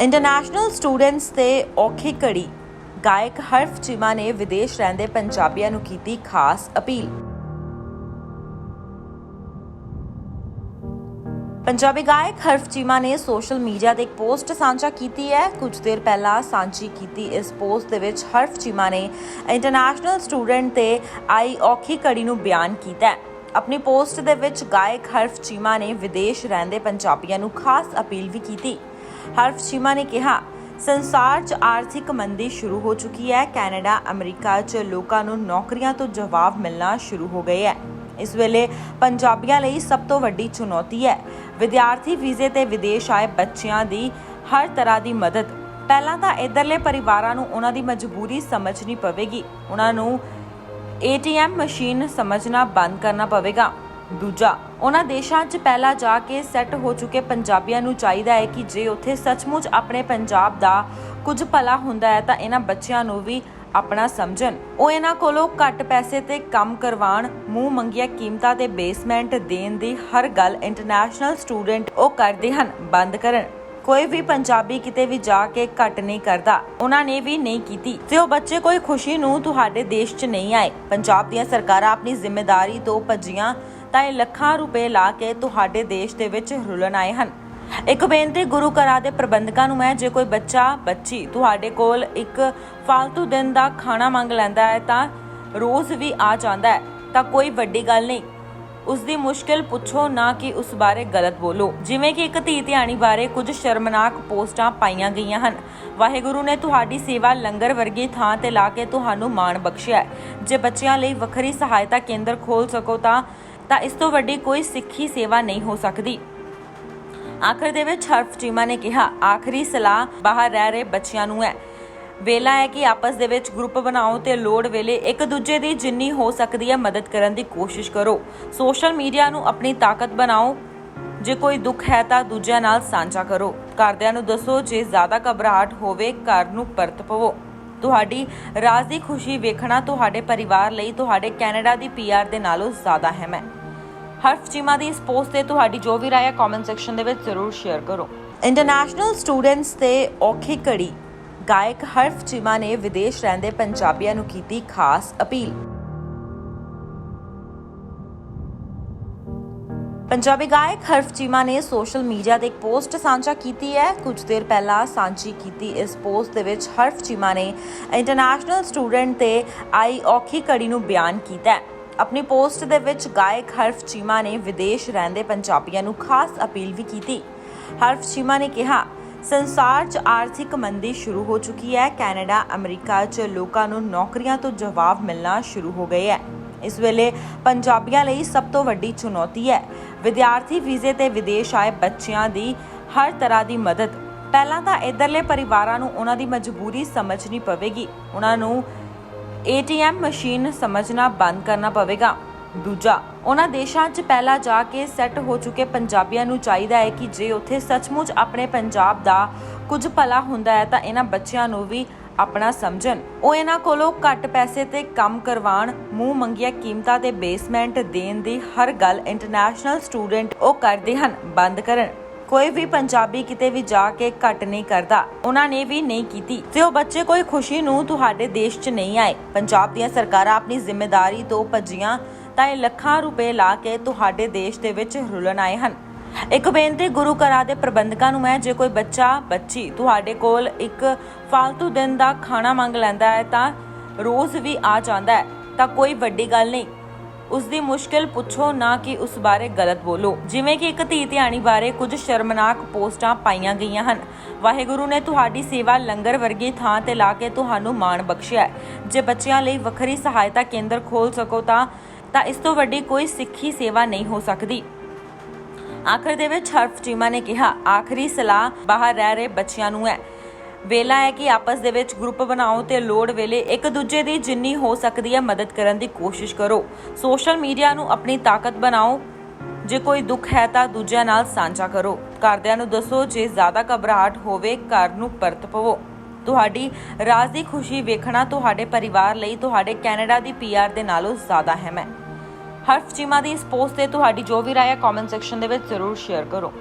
International students ਤੇ ਔਖੀ ਘੜੀ। ਗਾਇਕ ਹਰਫ ਚੀਮਾ ਨੇ ਵਿਦੇਸ਼ ਰਹਿੰਦੇ ਪੰਜਾਬੀਆਂ ਨੂੰ ਕੀਤੀ ਖਾਸ ਅਪੀਲ। ਪੰਜਾਬੀ ਗਾਇਕ ਹਰਫ ਚੀਮਾ ਨੇ ਸੋਸ਼ਲ ਮੀਡੀਆ ਤੇ ਇੱਕ ਪੋਸਟ ਸਾਂਝਾ ਕੀਤੀ ਹੈ। ਕੁਝ ਦੇਰ ਪਹਿਲਾਂ ਸਾਂਝੀ ਕੀਤੀ ਇਸ ਪੋਸਟ ਦੇ ਵਿੱਚ ਹਰਫ ਚੀਮਾ ਨੇ ਇੰਟਰਨੈਸ਼ਨਲ ਸਟੂਡੈਂਟ ਤੇ ਆਈ ਔਖੀ ਘੜੀ ਨੂੰ ਬਿਆਨ ਕੀਤਾ ਹੈ। ਆਪਣੀ ਪੋਸਟ ਦੇ ਵਿੱਚ ਗਾਇਕ ਹਰਫ ਚੀਮਾ ਨੇ ਵਿਦੇਸ਼ ਰਹਿੰਦੇ ਪੰਜਾਬੀਆਂ ਨੂੰ ਖਾਸ ਅਪੀਲ ਵੀ ਕੀਤੀ। ਹਰਫ ਚੀਮਾ ਨੇ ਕਿਹਾ, ਸੰਸਾਰ 'ਚ ਆਰਥਿਕ ਮੰਦੀ ਸ਼ੁਰੂ ਹੋ ਚੁੱਕੀ ਹੈ। ਕੈਨੇਡਾ, ਅਮਰੀਕਾ 'ਚ ਲੋਕਾਂ ਨੂੰ ਨੌਕਰੀਆਂ ਤੋਂ ਜਵਾਬ ਮਿਲਣਾ ਸ਼ੁਰੂ ਹੋ ਗਏ ਹੈ। ਇਸ ਵੇਲੇ ਪੰਜਾਬੀਆਂ ਲਈ ਸਭ ਤੋਂ ਵੱਡੀ ਚੁਣੌਤੀ ਹੈ। ਵਿਦਿਆਰਥੀ ਵੀਜ਼ੇ ਤੇ ਵਿਦੇਸ਼ ਆਏ ਬੱਚਿਆਂ ਦੀ ਹਰ ਤਰ੍ਹਾਂ ਦੀ ਮਦਦ। ਪਹਿਲਾਂ ਤਾਂ ਇਧਰਲੇ ਪਰਿਵਾਰਾਂ ਨੂੰ ਉਹਨਾਂ ਦੀ ਮਜਬੂਰੀ ਸਮਝਣੀ ਪਵੇਗੀ। ਉਹਨਾਂ ਨੂੰ ਏਟੀਐਮ ਮਸ਼ੀਨ ਸਮਝਣਾ ਬੰਦ ਕਰਨਾ ਪਵੇਗਾ। ਦੂਜਾ, ਉਹਨਾਂ ਦੇਸ਼ਾਂ 'ਚ ਪਹਿਲਾਂ ਜਾ ਕੇ ਸੈੱਟ ਹੋ ਚੁੱਕੇ ਪੰਜਾਬੀਆਂ ਨੂੰ ਚਾਹੀਦਾ ਹੈ ਕਿ ਜੇ ਉੱਥੇ ਸੱਚਮੁੱਚ ਆਪਣੇ ਪੰਜਾਬ ਦਾ ਕੁਝ ਭਲਾ ਹੁੰਦਾ ਹੈ ਤਾਂ ਇਹਨਾਂ ਬੱਚਿਆਂ ਨੂੰ ਵੀ ਆਪਣਾ ਸਮਝਣ। ਉਹ ਇਹਨਾਂ ਕੋਲੋਂ ਘੱਟ ਪੈਸੇ ਤੇ ਕੰਮ ਕਰਵਾਉਣ, ਮੂੰਹ ਮੰਗੀਆਂ ਕੀਮਤਾਂ ਤੇ ਬੇਸਮੈਂਟ ਦੇਣ ਦੀ ਹਰ ਗੱਲ ਇੰਟਰਨੈਸ਼ਨਲ ਸਟੂਡੈਂਟ ਉਹ ਕਰਦੇ ਹਨ, ਬੰਦ ਕਰਨ। ਕੋਈ ਵੀ ਪੰਜਾਬੀ ਕਿਤੇ ਵੀ ਜਾ ਕੇ ਘੱਟ ਨਹੀਂ ਕਰਦਾ। ਉਹਨਾਂ ਨੇ ਵੀ ਨਹੀਂ ਕੀਤੀ। ਤੇ ਉਹ ਬੱਚੇ ਕੋਈ ਖੁਸ਼ੀ ਨੂੰ ਤੁਹਾਡੇ ਦੇਸ਼ 'ਚ ਨਹੀਂ ਆਏ। ਪੰਜਾਬ ਦੀਆਂ ਸਰਕਾਰਾਂ ਆਪਣੀ ਜ਼ਿੰਮੇਵਾਰੀ ਤੋਂ ਭੱਜੀਆਂ ਤਾਂ ਇਹ ਲੱਖਾਂ ਰੁਪਏ ਲਾ ਕੇ ਤੁਹਾਡੇ ਦੇਸ਼ ਦੇ ਵਿੱਚ ਰੁਲਣ ਆਏ ਹਨ। ਇੱਕ ਬੇਨਤੀ, ਗੁਰੂ ਘਰਾਂ ਦੇ ਪ੍ਰਬੰਧਕਾਂ ਨੂੰ ਹੈ ਜੇ ਕੋਈ ਬੱਚਾ, ਬੱਚੀ ਤੁਹਾਡੇ ਕੋਲ ਇੱਕ ਫालतू ਦਿਨ ਦਾ ਖਾਣਾ ਮੰਗ ਲੈਂਦਾ ਹੈ ਤਾਂ ਰੋਜ਼ ਵੀ ਆ ਜਾਂਦਾ ਹੈ, ਤਾਂ ਕੋਈ ਵੱਡੀ ਗੱਲ ਨਹੀਂ। ਉਸ ਦੀ ਮੁਸ਼ਕਿਲ ਪੁੱਛੋ ਨਾ ਕਿ ਉਸ ਬਾਰੇ ਗਲਤ ਬੋਲੋ। ਜਿਵੇਂ ਕਿ ਇੱਕ ਧੀ ਧਿਆਣੀ ਬਾਰੇ ਕੁਝ ਸ਼ਰਮਨਾਕ ਪੋਸਟਾਂ ਪਾਈਆਂ ਗਈਆਂ ਹਨ। ਵਾਹਿਗੁਰੂ ਨੇ ਤੁਹਾਡੀ ਸੇਵਾ ਲੰਗਰ ਵਰਗੀ ਥਾਂ ਤੇ ਲਾ ਕੇ ਤੁਹਾਨੂੰ ਮਾਣ ਬਖਸ਼ਿਆ ਜੇ ਬੱਚਿਆਂ ਲਈ ਵੱਖਰੀ ਸਹਾਇਤਾ ਕੇਂਦਰ ਖੋਲ ਸਕੋ ਤਾਂ ਤਾਂ ਇਸ ਤੋਂ ਵੱਡੀ ਕੋਈ ਸਿੱਖੀ ਸੇਵਾ ਨਹੀਂ ਹੋ ਸਕਦੀ। ਆਖਰ ਦੇ ਵਿੱਚ ਹਰਫ ਚੀਮਾ ਨੇ ਕਿਹਾ, ਆਖਰੀ ਸਲਾਹ ਬਾਹਰ ਰਹਿ ਰਹੇ ਬੱਚਿਆਂ ਨੂੰ ਹੈ। ਵੇਲਾ ਹੈ ਕਿ ਆਪਸ ਦੇ ਵਿੱਚ ਗਰੁੱਪ ਬਣਾਓ ਤੇ ਲੋੜ ਵੇਲੇ ਇੱਕ ਦੂਜੇ ਦੀ ਜਿੰਨੀ ਹੋ ਸਕਦੀ ਹੈ ਮਦਦ ਕਰਨ ਦੀ ਕੋਸ਼ਿਸ਼ ਕਰੋ। ਸੋਸ਼ਲ ਮੀਡੀਆ ਨੂੰ ਆਪਣੀ ਤਾਕਤ ਬਣਾਓ। ਜੇ ਕੋਈ ਦੁੱਖ ਹੈ ਤਾਂ ਦੂਜਿਆਂ ਨਾਲ ਸਾਂਝਾ ਕਰੋ। ਘਰਦਿਆਂ ਨੂੰ ਦੱਸੋ, ਜੇ ਜ਼ਿਆਦਾ ਘਬਰਾਹਟ ਹੋਵੇ, ਘਰ ਨੂੰ ਪਰਤ ਪਵੋ। ਤੁਹਾਡੀ ਰਾਜ਼ ਦੀ ਖੁਸ਼ੀ ਵੇਖਣਾ ਤੁਹਾਡੇ ਪਰਿਵਾਰ ਲਈ, ਤੁਹਾਡੇ ਕੈਨੇਡਾ ਦੀ ਪੀਆਰ ਦੇ ਨਾਲੋਂ ਜ਼ਿਆਦਾ ਅਹਿਮ ਹੈ। ਹਰਫ ਚੀਮਾ ਦੀ ਇਸ ਪੋਸਟ ਤੇ ਤੁਹਾਡੀ ਜੋ ਵੀ ਰਾਏ ਹੈ ਕਮੈਂਟ ਸੈਕਸ਼ਨ ਦੇ ਵਿੱਚ ਜ਼ਰੂਰ ਸ਼ੇਅਰ ਕਰੋ। ਇੰਟਰਨੈਸ਼ਨਲ ਸਟੂਡੈਂਟਸ ਤੇ ਔਖੀ ਘੜੀ। ਗਾਇਕ ਹਰਫ ਚੀਮਾ ਨੇ ਵਿਦੇਸ਼ ਰਹਿੰਦੇ ਪੰਜਾਬੀਆਂ ਨੂੰ ਕੀਤੀ ਖਾਸ ਅਪੀਲ। ਪੰਜਾਬੀ ਗਾਇਕ ਹਰਫ ਚੀਮਾ ਨੇ ਸੋਸ਼ਲ ਮੀਡੀਆ ਤੇ ਇੱਕ ਪੋਸਟ ਸਾਂਝਾ ਕੀਤੀ ਹੈ। ਕੁਝ ਦੇਰ ਪਹਿਲਾਂ ਸਾਂਝੀ ਕੀਤੀ ਇਸ ਪੋਸਟ ਦੇ ਵਿੱਚ ਹਰਫ ਚੀਮਾ ਨੇ ਇੰਟਰਨੈਸ਼ਨਲ ਸਟੂਡੈਂਟ ਤੇ ਆਈ ਔਖੀ ਘੜੀ ਨੂੰ ਬਿਆਨ ਕੀਤਾ ਹੈ। ਆਪਣੀ ਪੋਸਟ ਦੇ ਵਿੱਚ ਗਾਇਕ ਹਰਫ ਚੀਮਾ ਨੇ ਵਿਦੇਸ਼ ਰਹਿੰਦੇ ਪੰਜਾਬੀਆਂ ਨੂੰ ਖਾਸ ਅਪੀਲ ਵੀ ਕੀਤੀ। ਹਰਫ ਚੀਮਾ ਨੇ ਕਿਹਾ, ਸੰਸਾਰ 'ਚ ਆਰਥਿਕ ਮੰਦੀ ਸ਼ੁਰੂ ਹੋ ਚੁੱਕੀ ਹੈ, ਕੈਨੇਡਾ, ਅਮਰੀਕਾ 'ਚ ਲੋਕਾਂ ਨੂੰ ਨੌਕਰੀਆਂ ਤੋਂ ਜਵਾਬ ਮਿਲਣਾ ਸ਼ੁਰੂ ਹੋ ਗਏ ਹੈ। ਇਸ ਵੇਲੇ ਪੰਜਾਬੀਆਂ ਲਈ ਸਭ ਤੋਂ ਵੱਡੀ ਚੁਣੌਤੀ ਹੈ, ਵਿਦਿਆਰਥੀ ਵੀਜ਼ੇ ਤੇ ਵਿਦੇਸ਼ ਆਏ ਬੱਚਿਆਂ ਦੀ ਹਰ ਤਰ੍ਹਾਂ ਦੀ ਮਦਦ। ਪਹਿਲਾਂ ਤਾਂ ਇਧਰਲੇ ਪਰਿਵਾਰਾਂ ਨੂੰ ਉਹਨਾਂ ਦੀ ਮਜਬੂਰੀ ਸਮਝਣੀ ਪਵੇਗੀ। ਉਹਨਾਂ ਨੂੰ ਏਟੀਐਮ ਮਸ਼ੀਨ ਸਮਝਣਾ ਬੰਦ ਕਰਨਾ ਪਵੇਗਾ। ਦੂਜਾ, ਉਹਨਾਂ ਦੇਸ਼ਾਂ 'ਚ ਪਹਿਲਾਂ ਜਾ ਕੇ ਸੈੱਟ ਹੋ ਚੁੱਕੇ ਪੰਜਾਬੀਆਂ ਨੂੰ ਚਾਹੀਦਾ ਹੈ ਕਿ ਜੇ ਉੱਥੇ ਸੱਚਮੁੱਚ ਆਪਣੇ ਪੰਜਾਬ ਦਾ ਕੁਝ ਭਲਾ ਹੁੰਦਾ ਹੈ ਤਾਂ ਇਹਨਾਂ ਬੱਚਿਆਂ ਨੂੰ ਵੀ ਆਪਣਾ ਸਮਝਣ। ਉਹ ਇਹਨਾਂ ਕੋਲੋਂ ਘੱਟ ਪੈਸੇ ਤੇ ਕੰਮ ਕਰਵਾਉਣ, ਮੂੰਹ ਮੰਗੀਆਂ ਕੀਮਤਾਂ ਤੇ ਬੇਸਮੈਂਟ ਦੇਣ ਦੀ ਹਰ ਗੱਲ ਇੰਟਰਨੈਸ਼ਨਲ ਸਟੂਡੈਂਟ ਉਹ ਕਰਦੇ ਹਨ, ਬੰਦ ਕਰਨ। ਕੋਈ ਵੀ ਪੰਜਾਬੀ ਕਿਤੇ ਵੀ ਜਾ ਕੇ ਘੱਟ ਨਹੀਂ ਕਰਦਾ। ਉਹਨਾਂ ਨੇ ਵੀ ਨਹੀਂ ਕੀਤੀ। ਤੇ ਉਹ ਬੱਚੇ ਕੋਈ ਖੁਸ਼ੀ ਨੂੰ ਤੁਹਾਡੇ ਦੇਸ਼ 'ਚ ਨਹੀਂ ਆਏ। ਪੰਜਾਬ ਦੀਆਂ ਸਰਕਾਰਾਂ ਆਪਣੀ ਜ਼ਿੰਮੇਵਾਰੀ ਤੋਂ ਭੱਜੀਆਂ ਤਾਂ ਇਹ ਲੱਖਾਂ ਰੁਪਏ ਲਾ ਕੇ ਤੁਹਾਡੇ ਦੇਸ਼ ਦੇ ਵਿੱਚ ਰੁਲਣ ਆਏ ਹਨ। ਇੱਕ ਬੇਨਤੀ ਗੁਰੂ ਘਰਾਂ ਦੇ ਪ੍ਰਬੰਧਕਾਂ ਨੂੰ ਹੈ ਜੇ ਕੋਈ ਬੱਚਾ, ਬੱਚੀ ਤੁਹਾਡੇ ਕੋਲ ਇੱਕ ਫालतू ਦਿਨ ਦਾ ਖਾਣਾ ਮੰਗ ਲੈਂਦਾ ਹੈ ਤਾਂ ਰੋਜ਼ ਵੀ ਆ ਜਾਂਦਾ ਹੈ। ਤਾਂ ਕੋਈ ਵੱਡੀ ਗੱਲ ਨਹੀਂ। ਉਸ ਦੀ ਮੁਸ਼ਕਿਲ ਪੁੱਛੋ ਨਾ ਕਿ ਉਸ ਬਾਰੇ ਗਲਤ ਬੋਲੋ। ਜਿਵੇਂ ਕਿ ਇੱਕ ਧੀ ਧਿਆਣੀ ਬਾਰੇ ਕੁਝ ਸ਼ਰਮਨਾਕ ਪੋਸਟਾਂ ਪਾਈਆਂ ਗਈਆਂ ਹਨ। ਵਾਹਿਗੁਰੂ ਨੇ ਤੁਹਾਡੀ ਸੇਵਾ ਲੰਗਰ ਵਰਗੀ ਥਾਂ ਤੇ ਲਾ ਕੇ ਤੁਹਾਨੂੰ ਮਾਣ ਬਖਸ਼ਿਆ ਜੇ ਬੱਚਿਆਂ ਲਈ ਵੱਖਰੀ ਸਹਾਇਤਾ ਕੇਂਦਰ ਖੋਲ ਸਕੋ ਤਾਂ ਤਾਂ ਇਸ ਤੋਂ ਵੱਡੀ ਕੋਈ ਸਿੱਖੀ ਸੇਵਾ ਨਹੀਂ ਹੋ ਸਕਦੀ। ਆਖਰ ਦੇ ਵਿੱਚ ਹਰਫ ਚੀਮਾ ਨੇ ਕਿਹਾ, ਆਖਰੀ ਸਲਾਹ ਬਾਹਰ ਰਹਿ ਰਹੇ ਬੱਚਿਆਂ ਨੂੰ ਹੈ। ਵੇਲਾ ਹੈ ਕਿ ਆਪਸ ਦੇ ਵਿੱਚ ਗਰੁੱਪ ਬਣਾਓ ਤੇ ਲੋੜ ਵੇਲੇ ਇੱਕ ਦੂਜੇ ਦੀ ਜਿੰਨੀ ਹੋ ਸਕਦੀ ਹੈ ਮਦਦ ਕਰਨ ਦੀ ਕੋਸ਼ਿਸ਼ ਕਰੋ। ਸੋਸ਼ਲ ਮੀਡੀਆ ਨੂੰ ਆਪਣੀ ਤਾਕਤ ਬਣਾਓ। ਜੇ ਕੋਈ ਦੁੱਖ ਹੈ ਤਾਂ ਦੂਜਿਆਂ ਨਾਲ ਸਾਂਝਾ ਕਰੋ। ਘਰਦਿਆਂ ਨੂੰ ਦੱਸੋ ਜੇ ਜ਼ਿਆਦਾ ਘਬਰਾਹਟ ਹੋਵੇ, ਘਰ ਨੂੰ ਪਰਤ ਪਵੋ। ਤੁਹਾਡੀ ਰਾਜ਼ ਦੀ ਖੁਸ਼ੀ ਵੇਖਣਾ ਤੁਹਾਡੇ ਪਰਿਵਾਰ ਲਈ, ਤੁਹਾਡੇ ਕੈਨੇਡਾ ਦੀ ਪੀਆਰ ਦੇ ਨਾਲੋਂ ਜ਼ਿਆਦਾ ਅਹਿਮ ਹੈ। ਹਰਫ ਚੀਮਾ ਦੀ ਇਸ ਪੋਸਟ ਤੇ ਤੁਹਾਡੀ ਜੋ ਵੀ ਰਾਏ ਹੈ ਕਮੈਂਟ ਸੈਕਸ਼ਨ ਦੇ ਵਿੱਚ ਜ਼ਰੂਰ ਸ਼ੇਅਰ ਕਰੋ।